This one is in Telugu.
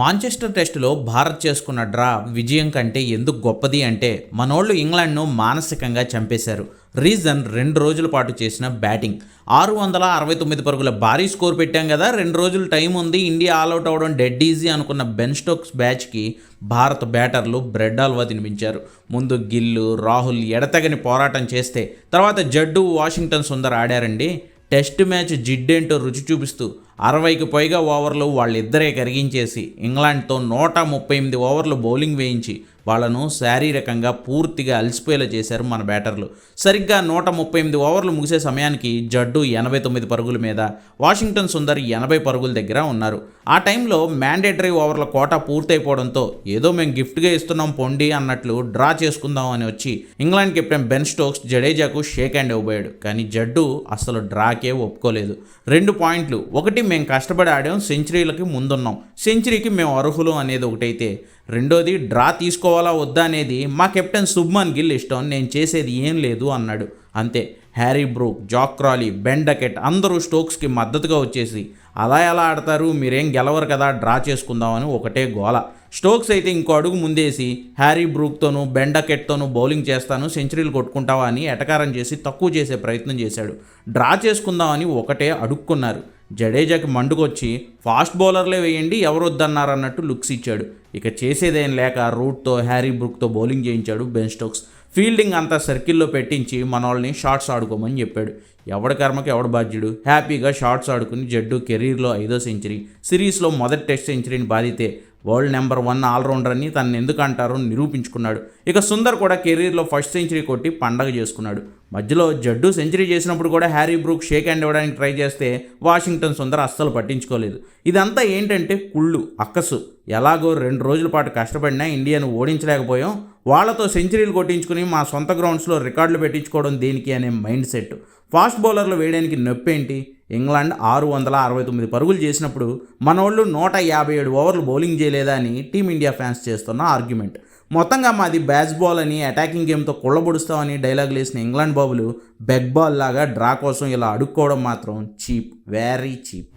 మాంచెస్టర్ టెస్టులో భారత్ చేసుకున్న డ్రా విజయం కంటే ఎందుకు గొప్పది అంటే మనోళ్ళు ఇంగ్లాండ్ను మానసికంగా చంపేశారు. రీజన్ రెండు రోజుల పాటు చేసిన బ్యాటింగ్. ఆరు వందల అరవై తొమ్మిది పరుగుల భారీ స్కోర్ పెట్టాం కదా రెండు రోజులు టైం ఉంది ఇండియా ఆల్అౌట్ అవ్వడం డెడ్ ఈజీ అనుకున్న బెన్ స్టోక్స్ బ్యాచ్కి భారత బ్యాటర్లు బ్రెడ్ హల్వా తినిపించారు. ముందు గిల్లు రాహుల్ ఎడతెగని పోరాటం చేస్తే తర్వాత జడ్డు వాషింగ్టన్ సుందర్ ఆడారండి. టెస్ట్ మ్యాచ్ జిడ్డేంటో రుచి చూపిస్తూ అరవైకి పైగా ఓవర్లు వాళ్ళిద్దరే కరిగించేసి ఇంగ్లాండ్తో నూట ముప్పై ఎనిమిది ఓవర్లు బౌలింగ్ వేయించి వాళ్ళను శారీరకంగా పూర్తిగా అలసిపోయేలా చేశారు మన బ్యాటర్లు. సరిగ్గా నూట ముప్పై ఎనిమిది ఓవర్లు ముగిసే సమయానికి జడ్డు ఎనభై తొమ్మిది పరుగుల మీద వాషింగ్టన్ సుందర్ ఎనభై పరుగుల దగ్గర ఉన్నారు. ఆ టైంలో మ్యాండేటరీ ఓవర్ల కోటా పూర్తయిపోవడంతో ఏదో మేము గిఫ్ట్గా ఇస్తున్నాం పొండి అన్నట్లు డ్రా చేసుకుందాం అని వచ్చి ఇంగ్లాండ్ కెప్టెన్ బెన్ స్టోక్స్ జడేజాకు షేక్ హ్యాండ్ ఇవ్వబోయాడు. కానీ జడ్డు అసలు డ్రాకే ఒప్పుకోలేదు. రెండు పాయింట్లు ఒకటి మేము కష్టపడి ఆడాం సెంచరీలకి ముందున్నాం. సెంచరీకి మేము అర్హులు అనేది ఒకటైతే రెండోది డ్రా తీసుకోవాలా వద్దా అనేది మా కెప్టెన్ శుభ్మన్ గిల్ ఇష్టం నేను చేసేది ఏం లేదు అన్నాడు. అంతే Harry Brook Zak Crawley Ben Duckett అందరూ స్టోక్స్కి మద్దతుగా వచ్చేసి అలా ఎలా ఆడతారు? మీరేం గెలవరు కదా డ్రా చేసుకుందామని ఒకటే గోల. స్టోక్స్ అయితే ఇంకో అడుగు ముందేసి హ్యారీ బ్రూక్తోనూ బెండకెట్తోనూ బౌలింగ్ చేస్తాను సెంచరీలు కొట్టుకుంటావా అని ఎటకారం చేసి తక్కువ చేసే ప్రయత్నం చేశాడు. డ్రా చేసుకుందామని ఒకటే అడుక్కున్నారు. జడేజాకి మండుకొచ్చి ఫాస్ట్ బౌలర్లే వేయండి ఎవరు వద్దన్నారు అన్నట్టు లుక్స్ ఇచ్చాడు. ఇక చేసేదేం లేక రూట్తో హ్యారీ బ్రూక్తో బౌలింగ్ చేయించాడు బెన్ స్టోక్స్. ఫీల్డింగ్ అంతా సర్కిల్లో పెట్టించి మన వాళ్ళని షార్ట్స్ ఆడుకోమని చెప్పాడు. ఎవడి కర్మకి ఎవడు బాధ్యుడు? హ్యాపీగా షార్ట్స్ ఆడుకుని జడ్డు కెరీర్లో ఐదో సెంచరీ సిరీస్లో మొదటి టెస్ట్ సెంచరీని బాధితే వరల్డ్ నెంబర్ వన్ ఆల్రౌండర్ అని తనని ఎందుకు అంటారో నిరూపించుకున్నాడు. ఇక సుందర్ కూడా కెరీర్లో ఫస్ట్ సెంచరీ కొట్టి పండగ చేసుకున్నాడు. మధ్యలో జడ్డు సెంచరీ చేసినప్పుడు కూడా హ్యారీ బ్రూక్ షేక్ హ్యాండ్ ఇవ్వడానికి ట్రై చేస్తే వాషింగ్టన్ సుందర్ అస్సలు పట్టించుకోలేదు. ఇదంతా ఏంటంటే కుళ్ళు అక్కసు. ఎలాగో రెండు రోజుల పాటు కష్టపడినా ఇండియాను ఓడించలేకపోయాం. వాళ్ళతో సెంచరీలు కొట్టించుకుని మా సొంత గ్రౌండ్స్లో రికార్డులు పెట్టించుకోవడం దేనికి అనే మైండ్ సెట్. ఫాస్ట్ బౌలర్లు వేయడానికి నొప్పేంటి? ఇంగ్లాండ్ ఆరు వందల అరవై తొమ్మిది పరుగులు చేసినప్పుడు మనోళ్ళు నూట యాభై ఏడు ఓవర్లు బౌలింగ్ చేయలేదా అని టీమిండియా ఫ్యాన్స్ చేస్తున్న ఆర్గ్యుమెంట్. మొత్తంగా మాది బ్యాచ్ బాల్ అని అటాకింగ్ గేమ్తో కుళ్ళబొడుస్తామని డైలాగ్ వేసిన ఇంగ్లాండ్ బాబులు బెగ్ బాల్ లాగా డ్రా కోసం ఇలా అడుక్కోవడం మాత్రం చీప్ వెరీ చీప్.